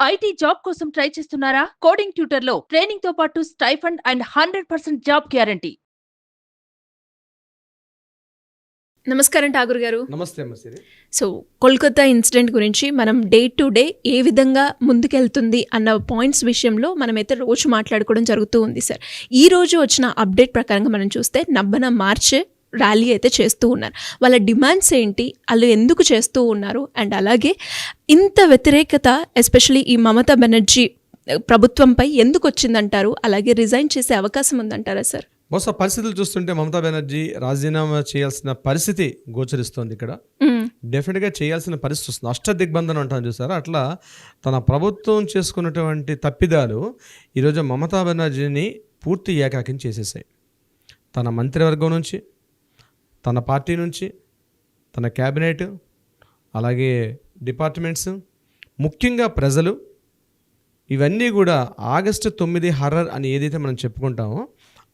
IT job కోసం try చేస్తున్నారా? Coding ట్యూటర్లో ట్రైనింగ్తో పాటు stipend and hundred percent job guarantee. నమస్కారం ఠాగూర్ గారు. నమస్తే అమ్మ సిరి. సో కోల్కతా ఇన్సిడెంట్ గురించి మనం డే టు డే ఏ విధంగా ముందుకెళ్తుంది అన్న పాయింట్స్ విషయంలో మనమైతే రోజు మాట్లాడుకోవడం జరుగుతూ ఉంది సార్. ఈ రోజు వచ్చిన అప్డేట్ ప్రకారంగా మనం చూస్తే నబ్బన మార్చ్ ర్యాలీ అయితే చేస్తూ ఉన్నారు. వాళ్ళ డిమాండ్స్ ఏంటి? వాళ్ళు ఎందుకు చేస్తూ ఉన్నారు? అండ్ అలాగే ఇంత వ్యతిరేకత ఎస్పెషలీ ఈ మమతా బెనర్జీ ప్రభుత్వంపై ఎందుకు వచ్చిందంటారు? అలాగే రిజైన్ చేసే అవకాశం ఉందంటారా సార్? బహుశా పరిస్థితులు చూస్తుంటే మమతా బెనర్జీ రాజీనామా చేయాల్సిన పరిస్థితి గోచరిస్తోంది ఇక్కడ. డెఫినెట్గా చేయాల్సిన పరిస్థితి వస్తుంది. అష్ట దిగ్బంధనం అంటాను చూసారా? అట్లా తన ప్రభుత్వం చేసుకున్నటువంటి తప్పిదాలు ఈరోజు మమతా బెనర్జీని పూర్తి ఏకాకిని చేసేసాయి. తన మంత్రివర్గం నుంచి తన పార్టీ నుంచి తన క్యాబినెట్ అలాగే డిపార్ట్మెంట్స్ ముఖ్యంగా ప్రజలు ఇవన్నీ కూడా ఆగస్టు తొమ్మిది హర్రర్ అని ఏదైతే మనం చెప్పుకుంటామో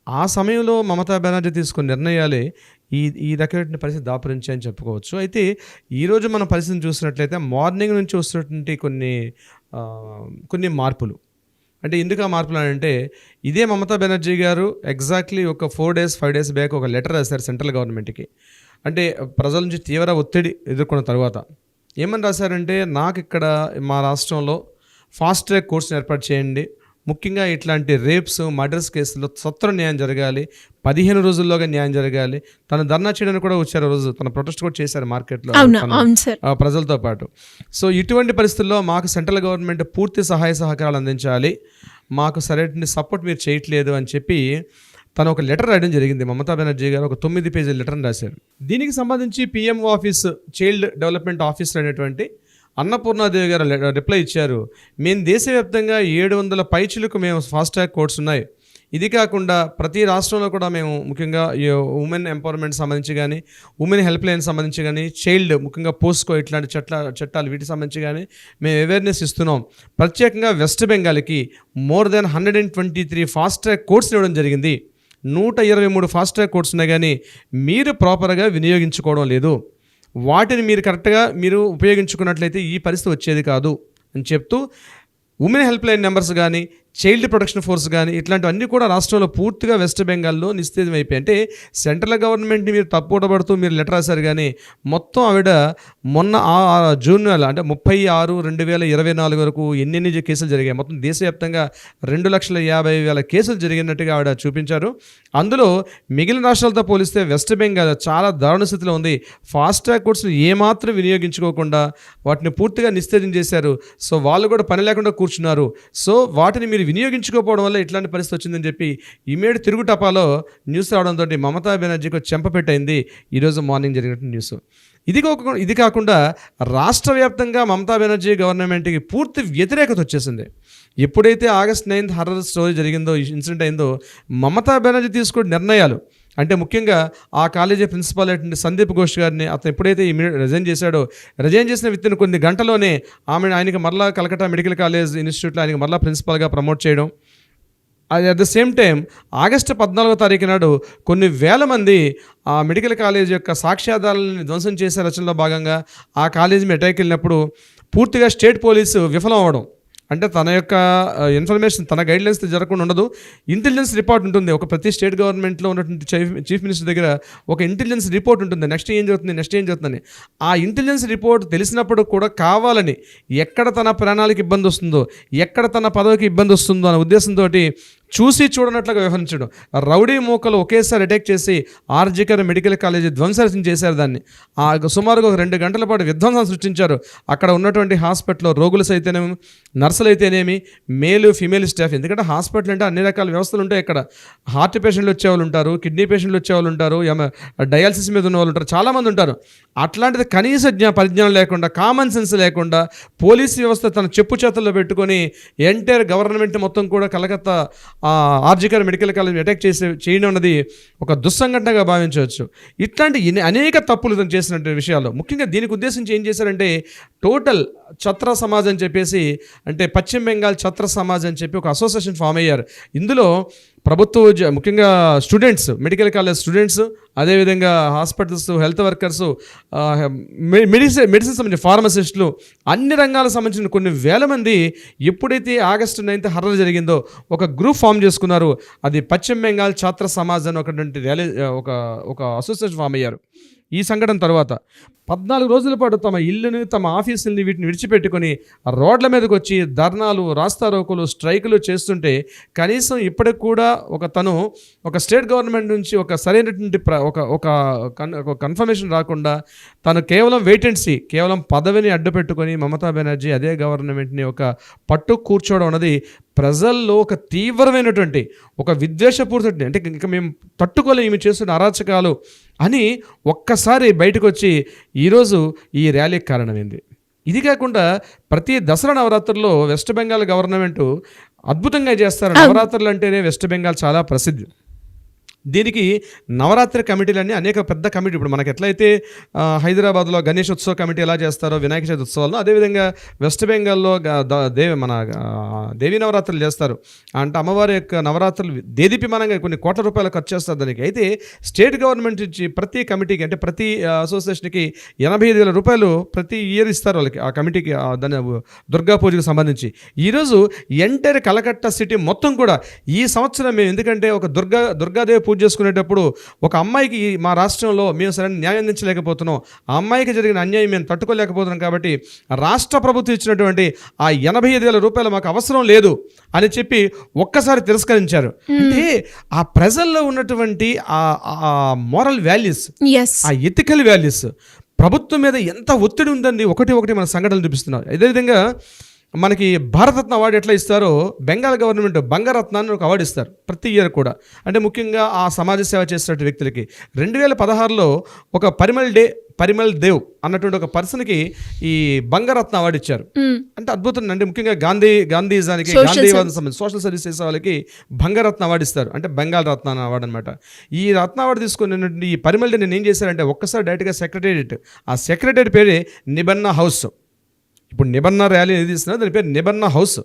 ఆ సమయంలో మమతా బెనర్జీ తీసుకున్న నిర్ణయాలే ఈ ఈ రకమైన పరిస్థితి దాపురించాయని చెప్పుకోవచ్చు. అయితే ఈరోజు మన పరిస్థితిని చూసినట్లయితే మార్నింగ్ నుంచి వస్తున్నటువంటి కొన్ని కొన్ని మార్పులు. అంటే ఎందుకు ఆ మార్పులు అంటే ఇదే మమతా బెనర్జీ గారు ఎగ్జాక్ట్లీ ఒక four days five days back ఒక లెటర్ రాశారు సెంట్రల్ గవర్నమెంట్కి. అంటే ప్రజల నుంచి తీవ్ర ఒత్తిడి ఎదుర్కొన్న తర్వాత. ఏమని రాశారంటే నాకు ఇక్కడ మా రాష్ట్రంలో ఫాస్ట్ ట్రాక్ కోర్సును ఏర్పాటు చేయండి ముఖ్యంగా ఇట్లాంటి రేప్స్ మర్డర్స్ కేసుల్లో సత్వర న్యాయం జరగాలి. పదిహేను రోజుల్లోగా న్యాయం జరగాలి. తను ధర్నా చేయడానికి కూడా వచ్చారు రోజు. తన ప్రొటెస్ట్ కూడా చేశారు మార్కెట్లో. ప్రజలతో పాటు. సో ఇటువంటి పరిస్థితుల్లో మాకు సెంట్రల్ గవర్నమెంట్ పూర్తి సహాయ సహకారాలు అందించాలి. మాకు సరైన సపోర్ట్ మీరు చేయట్లేదు అని చెప్పి తను ఒక లెటర్ రాయడం జరిగింది. మమతా బెనర్జీ గారు ఒక తొమ్మిది పేజీల లెటర్ని రాశారు. దీనికి సంబంధించి PMO office child development officer అనేటువంటి అన్నపూర్ణాదేవి గారు రిప్లై ఇచ్చారు. మేము దేశవ్యాప్తంగా ఏడు వందల పైచులకు మేము ఫాస్ట్ ట్రాక్ కోర్ట్స్ ఉన్నాయి. ఇది కాకుండా ప్రతి రాష్ట్రంలో కూడా మేము ముఖ్యంగా ఉమెన్ ఎంపవర్మెంట్ సంబంధించి కానీ ఉమెన్ హెల్ప్ లైన్ సంబంధించి కానీ చైల్డ్ ముఖ్యంగా పోస్కో ఇట్లాంటి చట్ల చట్టాలు వీటికి సంబంధించి కానీ మేము అవేర్నెస్ ఇస్తున్నాం. ప్రత్యేకంగా west బెంగాల్కి more than hundred and twenty three fast track ఇవ్వడం జరిగింది. నూట ఇరవై మూడు ఫాస్ట్ ట్రాక్ కోర్ట్స్ ఉన్నాయి కానీ మీరు ప్రాపర్గా వినియోగించుకోవడం లేదు. వాటిని మీరు కరెక్ట్గా మీరు ఉపయోగించుకున్నట్లయితే ఈ పరిస్థితి వచ్చేది కాదు అని చెప్తూ ఉమెన్ హెల్ప్ లైన్ నెంబర్స్ కానీ చైల్డ్ ప్రొటెక్షన్ ఫోర్స్ కానీ ఇట్లాంటివన్నీ కూడా రాష్ట్రంలో పూర్తిగా వెస్ట్ బెంగాల్లో నిస్తేజం అయిపోయి అంటే సెంట్రల్ గవర్నమెంట్ని మీరు తప్పుడబడుతూ మీరు లెటర్ రాశారు కానీ మొత్తం ఆవిడ మొన్న జూన్ నెల అంటే ముప్పై ఆరు రెండు వేల ఇరవై నాలుగు వరకు ఎన్నెన్ని కేసులు జరిగాయి? మొత్తం దేశవ్యాప్తంగా రెండు లక్షల యాభై వేల కేసులు జరిగినట్టుగా ఆవిడ చూపించారు. అందులో మిగిలిన రాష్ట్రాలతో పోలిస్తే వెస్ట్ బెంగాల్ చాలా దారుణ స్థితిలో ఉంది. ఫాస్ట్ ట్రాక్ కోర్ట్స్ని ఏమాత్రం వినియోగించుకోకుండా వాటిని పూర్తిగా నిస్తేజం చేశారు. సో వాళ్ళు కూడా పని లేకుండా కూర్చున్నారు. సో వాటిని మీరు వినియోగించుకోకపోవడం వల్ల ఇట్లాంటి పరిస్థితి వచ్చిందని చెప్పి ఇమేడు తిరుగు టపాలో న్యూస్ రావడంతో మమతా బెనర్జీకి ఒక చెంపపెట్టయింది ఈరోజు మార్నింగ్ జరిగినట్టు న్యూస్. ఇది కాకుండా ఇది కాకుండా రాష్ట్ర వ్యాప్తంగా మమతా బెనర్జీ గవర్నమెంట్కి పూర్తి వ్యతిరేకత వచ్చేసింది. ఎప్పుడైతే ఆగస్ట్ నైన్త్ హర్రర్ స్టోరీ జరిగిందో ఇన్సిడెంట్ అయిందో మమతా బెనర్జీ తీసుకున్న నిర్ణయాలు అంటే ముఖ్యంగా ఆ కాలేజీ ప్రిన్సిపాల్ అయినటువంటి సందీప్ ఘోష్ గారిని అతను ఎప్పుడైతే ఈ రిజైన్ చేశాడో రిజైన్ చేసిన విత్తిన కొన్ని గంటలోనే ఆమె ఆయనకి మరలా కలకట్టా మెడికల్ కాలేజ్ ఇన్స్టిట్యూట్లో ఆయనకి మరలా ప్రిన్సిపాల్గా ప్రమోట్ చేయడం. అది at the same time August పద్నాలుగో తారీఖు నాడు కొన్ని వేల మంది ఆ మెడికల్ కాలేజ్ యొక్క సాక్ష్యాధారాలను ధ్వంసం చేసే రచనలో భాగంగా ఆ కాలేజీ మీద అటాక్ వెళ్ళినప్పుడు పూర్తిగా స్టేట్ పోలీసు విఫలం అవడం అంటే తన యొక్క ఇన్ఫర్మేషన్ తన గైడ్లైన్స్ జరగకుండా ఉండదు. ఇంటెలిజెన్స్ రిపోర్ట్ ఉంటుంది. ఒక ప్రతి స్టేట్ గవర్నమెంట్లో ఉన్నటువంటి చీఫ్ చీఫ్ మినిస్టర్ దగ్గర ఒక ఇంటెలిజెన్స్ రిపోర్ట్ ఉంటుంది. నెక్స్ట్ ఏం జరుగుతుంది? నెక్స్ట్ ఏం జరుగుతుందని. ఆ ఇంటెలిజెన్స్ రిపోర్ట్ తెలిసినప్పుడు కూడా కావాలని ఎక్కడ తన ప్రాణాలకు ఇబ్బంది వస్తుందో ఎక్కడ తన పదవికి ఇబ్బంది వస్తుందో అనే ఉద్దేశంతో చూసి చూడనట్లుగా వ్యవహరించడం. రౌడీ మూకలు ఒకేసారి అటాక్ చేసి ఆర్జికర్ మెడికల్ కాలేజీ ధ్వంసం చేశారు దాన్ని. ఆ సుమారుగా ఒక రెండు గంటల పాటు విధ్వంసం సృష్టించారు. అక్కడ ఉన్నటువంటి హాస్పిటల్లో రోగులు అయితేనేమి నర్సులు అయితేనేమి మేలు ఫిమేల్ స్టాఫ్. ఎందుకంటే హాస్పిటల్ అంటే అన్ని రకాల వ్యవస్థలు ఉంటాయి ఇక్కడ. హార్ట్ పేషెంట్లు వచ్చేవాళ్ళు ఉంటారు కిడ్నీ పేషెంట్లు వచ్చేవాళ్ళు ఉంటారు ఎమ- డయాలసిస్ మీద ఉన్న వాళ్ళు ఉంటారు చాలామంది ఉంటారు. అట్లాంటిది కనీస జ్ఞా పరిజ్ఞానం లేకుండా కామన్ సెన్స్ లేకుండా పోలీస్ వ్యవస్థ తన చెప్పు చేతుల్లో పెట్టుకొని ఎంటైర్ గవర్నమెంట్ మొత్తం కూడా Calcutta RG Kar medical college attack చేసే చేయడం అన్నది ఒక దుస్సంఘటనగా భావించవచ్చు. ఇట్లాంటి అనేక తప్పులు తను చేసినటువంటి విషయాలు. ముఖ్యంగా దీనికి ఉద్దేశించి ఏం చేశారంటే టోటల్ ఛత్ర సమాజ్ అని చెప్పేసి అంటే పశ్చిమ బెంగాల్ ఛత్ర సమాజ్ అని చెప్పి ఒక అసోసియేషన్ ఫామ్ అయ్యారు. ఇందులో ప్రభుత్వ ముఖ్యంగా స్టూడెంట్స్ మెడికల్ కాలేజ్ స్టూడెంట్స్ అదేవిధంగా hospitals health workers medicine medicine సంబంధించిన ఫార్మసిస్టులు అన్ని రంగాలకు సంబంధించిన కొన్ని వేల మంది ఎప్పుడైతే ఆగస్టు నైన్త్ హర్ర జరిగిందో ఒక గ్రూప్ ఫామ్ చేసుకున్నారు. అది పశ్చిమ బెంగాల్ ఛాత్ర సమాజ్ అని ఒకటువంటి ర్యాలీ ఒక ఒక అసోసియేషన్ ఫామ్ అయ్యారు. ఈ సంఘటన తర్వాత పద్నాలుగు రోజుల పాటు తమ ఇల్లుని తమ ఆఫీసుల్ని వీటిని విడిచిపెట్టుకొని రోడ్ల మీదకి వచ్చి ధర్నాలు రాస్తారోకులు స్ట్రైకులు చేస్తుంటే కనీసం ఇప్పటికి కూడా ఒక తను ఒక స్టేట్ గవర్నమెంట్ నుంచి ఒక సరైనటువంటి ప్ర ఒక ఒక కన్ ఒక కన్ఫర్మేషన్ రాకుండా తను కేవలం వేటెన్సీ కేవలం పదవిని అడ్డుపెట్టుకొని మమతా బెనర్జీ అదే గవర్నమెంట్ని ఒక పట్టు కూర్చోవడం అన్నది ప్రజల్లో ఒక తీవ్రమైనటువంటి ఒక విద్వేషపూరిత అంటే ఇంకా మేము తట్టుకోలేము ఈమె చేస్తున్న అరాచకాలు అని ఒక్కసారి బయటకు వచ్చి ఈరోజు ఈ ర్యాలీకి కారణమైంది. ఇది కాకుండా ప్రతి దసరా నవరాత్రుల్లో వెస్ట్ బెంగాల్ గవర్నమెంట్ అద్భుతంగా చేస్తారు. నవరాత్రులు అంటేనే వెస్ట్ బెంగాల్ చాలా ప్రసిద్ధి. దీనికి నవరాత్రి కమిటీలన్నీ అనేక పెద్ద కమిటీ ఇప్పుడు మనకి ఎట్లయితే హైదరాబాద్లో గణేష్ ఉత్సవ కమిటీ ఎలా చేస్తారో వినాయక చవితి ఉత్సవాల్లో అదేవిధంగా వెస్ట్ బెంగాల్లో దేవి మన దేవీ నవరాత్రులు చేస్తారు. అంటే అమ్మవారి యొక్క నవరాత్రులు దేదీప్యమానంగా కొన్ని కోట్ల రూపాయలు ఖర్చు చేస్తారు దానికి. అయితే స్టేట్ గవర్నమెంట్ నుంచి ప్రతి కమిటీకి అంటే ప్రతి అసోసియేషన్కి ఎనభై ఐదు వేల రూపాయలు ప్రతి ఇయర్ ఇస్తారు వాళ్ళకి ఆ కమిటీకి దాని దుర్గా పూజకు సంబంధించి. ఈరోజు ఎంటైర్ కలకట్ట సిటీ మొత్తం కూడా ఈ సంవత్సరం మేము ఎందుకంటే ఒక దుర్గా దుర్గాదేవి పూజ చేసుకునేటప్పుడు ఒక అమ్మాయికి మా రాష్ట్రంలో మేము సరైన న్యాయం అందించలేకపోతున్నాం. ఆ అమ్మాయికి జరిగిన అన్యాయం మేము తట్టుకోలేకపోతున్నాం కాబట్టి రాష్ట్ర ప్రభుత్వం ఇచ్చినటువంటి ఆ ఎనభై ఐదు వేల రూపాయలు మాకు అవసరం లేదు అని చెప్పి ఒక్కసారి తిరస్కరించారు. అంటే ఆ ప్రజల్లో ఉన్నటువంటి ఆ మోరల్ వాల్యూస్ ఆ ఎథికల్ వాల్యూస్ ప్రభుత్వం మీద ఎంత ఒత్తిడి ఉందండి. ఒకటి ఒకటి మన సంఘటనలు చూపిస్తున్నారు. అదేవిధంగా మనకి భారతరత్న అవార్డు ఎట్లా ఇస్తారో బెంగాల్ గవర్నమెంట్ బంగారత్నాన్ని ఒక అవార్డు ఇస్తారు ప్రతి ఇయర్ కూడా. అంటే ముఖ్యంగా ఆ సమాజ సేవ చేసినటువంటి వ్యక్తులకి. రెండు వేల పదహారులో ఒక పరిమల్ డే పరిమల్ దేవ్ అన్నటువంటి ఒక పర్సన్కి ఈ బంగారత్న అవార్డు ఇచ్చారు. అంటే అద్భుతం. అంటే ముఖ్యంగా గాంధీ గాంధీజానికి గాంధీవాదం సంబంధించి సోషల్ సర్వీస్ చేసే వాళ్ళకి బంగారత్న అవార్డు ఇస్తారు. అంటే బెంగాల్ రత్న అవార్డు అనమాట ఈ రత్న అవార్డు తీసుకున్నటువంటి ఈ పరిమళ నేను ఏం చేశారంటే ఒక్కసారి డైరెక్ట్గా సెక్రటేరియట్ ఆ సెక్రటరీ పేరే నిబన్న హౌస్. ఇప్పుడు నిబన్న ర్యాలీ ఏది ఇస్తున్నా దాని పేరు నిబన్న హౌస్.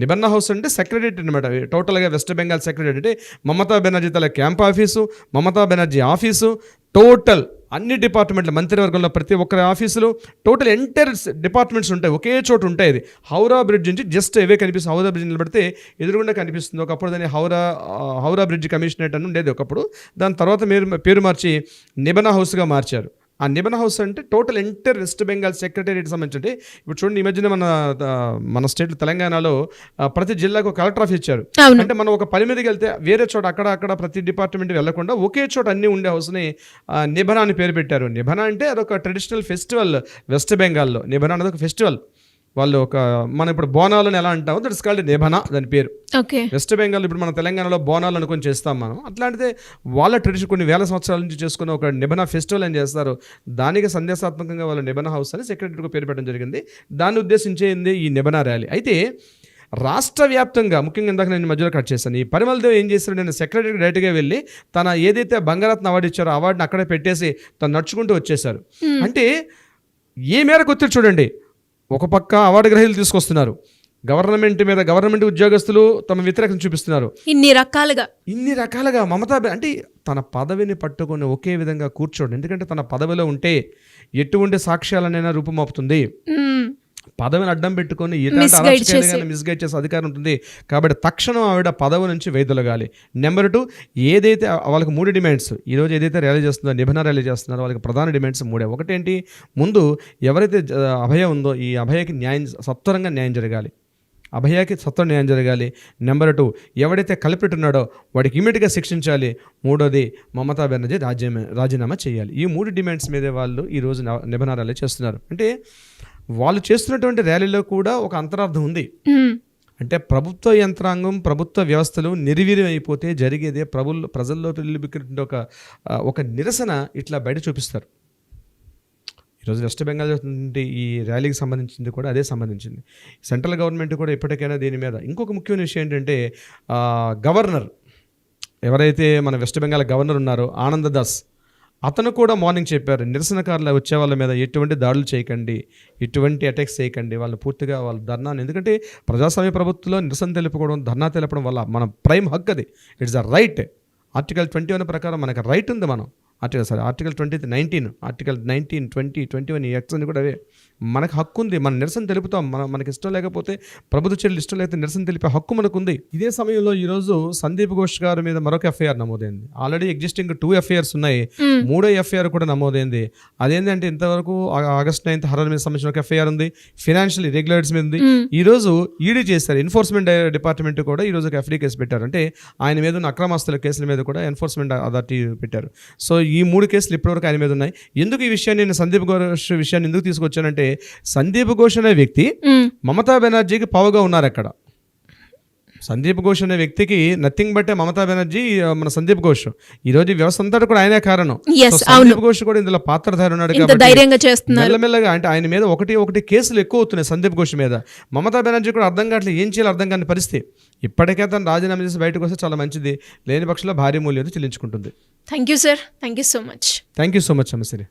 నిబన్న హౌస్ అంటే సెక్రటరీ అనమాట టోటల్గా వెస్ట్ బెంగాల్ సెక్రటరీ అంటే మమతా బెనర్జీ తల camp office Mamata Banerjee office total అన్ని డిపార్ట్మెంట్ల మంత్రివర్గంలో ప్రతి ఒక్కరి ఆఫీసులు టోటల్ ఎంటైర్ డిపార్ట్మెంట్స్ ఉంటాయి. ఒకే చోటు ఉంటాయి ఇది హౌరా బ్రిడ్జ్ నుంచి జస్ట్ ఇవే కనిపిస్తుంది హౌరా బ్రిడ్జ్ నిలబడితే ఎదురుగుండా కనిపిస్తుంది. ఒకప్పుడు దాన్ని హౌరా హౌరా బ్రిడ్జ్ కమిషనరేట్ అని ఉండేది ఒకప్పుడు. దాని తర్వాత మీరు పేరు మార్చి నిబన హౌస్గా మార్చారు. ఆ నిబన హౌస్ అంటే total entire West Bengal secretariat సంబంధించి ఇప్పుడు చూడండి ఈ మధ్యన మన మన స్టేట్ తెలంగాణలో ప్రతి జిల్లాకు కలెక్టర్ ఆఫీస్ ఇచ్చారు. అంటే మనం ఒక పని మీదకి వెళ్తే వేరే చోట అక్కడ అక్కడ ప్రతి డిపార్ట్మెంట్ వెళ్ళకుండా ఒకే చోట అన్ని ఉండే హౌస్ని నిబన అని పేరు పెట్టారు. నిబన అంటే అదొక ట్రెడిషనల్ ఫెస్టివల్ వెస్ట్ బెంగాల్లో. నిబన అనేది ఒక ఫెస్టివల్. వాళ్ళు ఒక మనం ఇప్పుడు బోనాలను ఎలా అంటామో దట్స్ కాల్డ్ నిబన దాని పేరు. ఓకే. వెస్ట్ బెంగాల్ ఇప్పుడు మన తెలంగాణలో బోనాలు అనుకొని చేస్తాం మనం. అట్లాంటిదే వాళ్ళ ట్రెడిషన్ కొన్ని వేల సంవత్సరాల నుంచి చేసుకున్న ఒక నిబన ఫెస్టివల్ అని చేస్తారు. దానికి సందేశాత్మకంగా వాళ్ళ నిబన హౌస్ అని సెక్రటరీకి పేరు పెట్టడం జరిగింది. దాన్ని ఉద్దేశించేది ఈ నిబన ర్యాలీ అయితే రాష్ట్ర వ్యాప్తంగా ముఖ్యంగా ఇందాక నేను మధ్యలో కట్ చేశాను. ఈ పరిమళ దేవ్ ఏం చేశాడు నేను సెక్రటరీకి డైరెక్ట్గా వెళ్ళి తన ఏదైతే బంగారత్న అవార్డు ఇచ్చారో అవార్డుని అక్కడే పెట్టేసి తను నడుచుకుంటూ వచ్చేసారు అంటే ఏ మేరకు ఒత్తిడి చూడండి. ఒక పక్క అవార్డు గ్రహీతలు తీసుకొస్తున్నారు. గవర్నమెంట్ మీద గవర్నమెంట్ ఉద్యోగస్తులు తమ వ్యతిరేకత చూపిస్తున్నారు. ఇన్ని రకాలుగా. ఇన్ని రకాలుగా మమతా అంటే తన పదవిని పట్టుకొని ఒకే విధంగా కూర్చోండి. ఎందుకంటే తన పదవిలో ఉంటే ఎటువంటి సాక్ష్యాలనైనా రూపుమాపుతుంది. మ్మ్. పదవిని అడ్డం పెట్టుకొని. మిస్గైడ్ చేసే అధికారం ఉంటుంది. కాబట్టి తక్షణం ఆవిడ పదవి నుంచి వైదొలగాలి. నెంబర్ టూ ఏదైతే వాళ్ళకి మూడు డిమాండ్స్ ఈరోజు ఏదైతే ర్యాలీ చేస్తుందో నిబంధన ర్యాలీ చేస్తున్నారో వాళ్ళకి ప్రధాన డిమాండ్స్ మూడే. ఒకటేంటి? ముందు ఎవరైతే అభయ ఉందో ఈ అభయకి న్యాయం సత్వరంగా న్యాయం జరగాలి. అభయకి సత్వర న్యాయం జరగాలి. నెంబర్ టూ ఎవడైతే కల్పిట్ ఉన్నాడో వాడికి ఇమీడియట్గా శిక్షించాలి. మూడోది మమతా బెనర్జీ రాజ్యమే రాజీనామా చేయాలి. ఈ మూడు డిమాండ్స్ మీదే వాళ్ళు ఈరోజు నిబంధన ర్యాలీ చేస్తున్నారు. అంటే వాళ్ళు చేస్తున్నటువంటి ర్యాలీలో కూడా ఒక అంతరార్థం ఉంది. అంటే ప్రభుత్వ యంత్రాంగం ప్రభుత్వ వ్యవస్థలు నిర్వీర్యం అయిపోతే జరిగేదే ప్రభు ప్రజల్లో పిల్లబిక్కినటువంటి ఒక ఒక నిరసన ఇట్లా బయట చూపిస్తారు. ఈరోజు వెస్ట్ బెంగాల్ జరుగుతున్నటువంటి ఈ ర్యాలీకి సంబంధించింది కూడా అదే సంబంధించింది. సెంట్రల్ గవర్నమెంట్ కూడా ఎప్పటికైనా దీని మీద ఇంకొక ముఖ్యమైన విషయం ఏంటంటే గవర్నర్ ఎవరైతే మన వెస్ట్ బెంగాల్ గవర్నర్ ఉన్నారో ఆనంద్ దాస్ అతను కూడా మార్నింగ్ చెప్పారు నిరసనకారులు వచ్చే వాళ్ళ మీద ఎటువంటి దాడులు చేయకండి ఎటువంటి అటాక్స్ చేయకండి వాళ్ళు పూర్తిగా వాళ్ళ ధర్నాను ఎందుకంటే ప్రజాస్వామ్య ప్రభుత్వంలో నిరసన తెలుపుకోవడం ధర్నా తెలపడం వల్ల మన ప్రైమ్ హక్ అది. It's a right article twenty one ప్రకారం మనకు రైట్ ఉంది మనం. Article sorry article twenty nineteen article nineteen twenty twenty one acts అని కూడా అవే. మనకు హక్కు ఉంది మన నిరసన తెలుపుతాం మన మనకి ఇష్టం లేకపోతే ప్రభుత్వ చర్యలు ఇష్టం లేకపోతే నిరసన తెలిపే హక్కు మనకు ఉంది ఇదే సమయంలో ఈరోజు సందీప్ ఘోష్ గారి మీద మరొక ఎఫ్ఐఆర్ నమోదైంది. ఆల్రెడీ ఎగ్జిస్టింగ్ టూ ఎఫ్ఐఆర్స్ ఉన్నాయి. మూడో ఎఫ్ఐఆర్ కూడా నమోదైంది. అదేంటంటే ఇంతవరకు ఆగస్ట్ నైన్త్ హర్రర్ మీద సంబంధించిన ఒక ఎఫ్ఐఆర్ ఉంది. ఫినాన్షియల్ ఇరెగ్యులేటర్స్ మీద ఉంది. ఈ రోజు ఈడీ చేశారు. ఎన్ఫోర్స్మెంట్ డిపార్ట్మెంట్ కూడా ఈ రోజు ఒక ఎఫ్డీ కేసు పెట్టారు. అంటే ఆయన మీద ఉన్న అక్రమాస్తుల కేసుల మీద కూడా ఎన్ఫోర్స్మెంట్ అథారిటీ పెట్టారు. సో ఈ మూడు కేసులు ఇప్పటివరకు ఆయన మీద ఉన్నాయి ఎందుకు ఈ విషయాన్ని నేను సందీప్ ఘోష్ విషయాన్ని ఎందుకు తీసుకొచ్చానంటే సందీప్ ఘోష్ అనే వ్యక్తి మ్మ్. మమతా బెనర్జీకి పావుగా ఉన్నారు అక్కడ సందీప్ ఘోష్ అనే వ్యక్తికి నథింగ్ బట్టే మమతా బెనర్జీ మన సందీప్ ఘోష్. ఈ రోజు వ్యవస్థ అంతా కూడా ఆయనే కారణం. సందీప్ ఘోష్ కూడా ఇందులో పాత్రధారి ఉన్నాడు ధైర్యంగా చేస్తున్నారు. మెల్లమెల్లగా అంటే ఆయన మీద ఒకటి ఒకటి కేసులు ఎక్కువ అవుతున్నాయి సందీప్ ఘోష్ మీద. మమతా బెనర్జీ కూడా అర్థం కావట్లేదు ఏం చేయాలో అర్థం కాని పరిస్థితి. ఇప్పటికే తను రాజీనామా చేసి బయటకు వస్తే చాలా మంచిది. లేని పక్షంలో భారీ మూల్యం చెల్లించుకుంటుంది. Thank you sir thank you so much thank you so much Ammasiri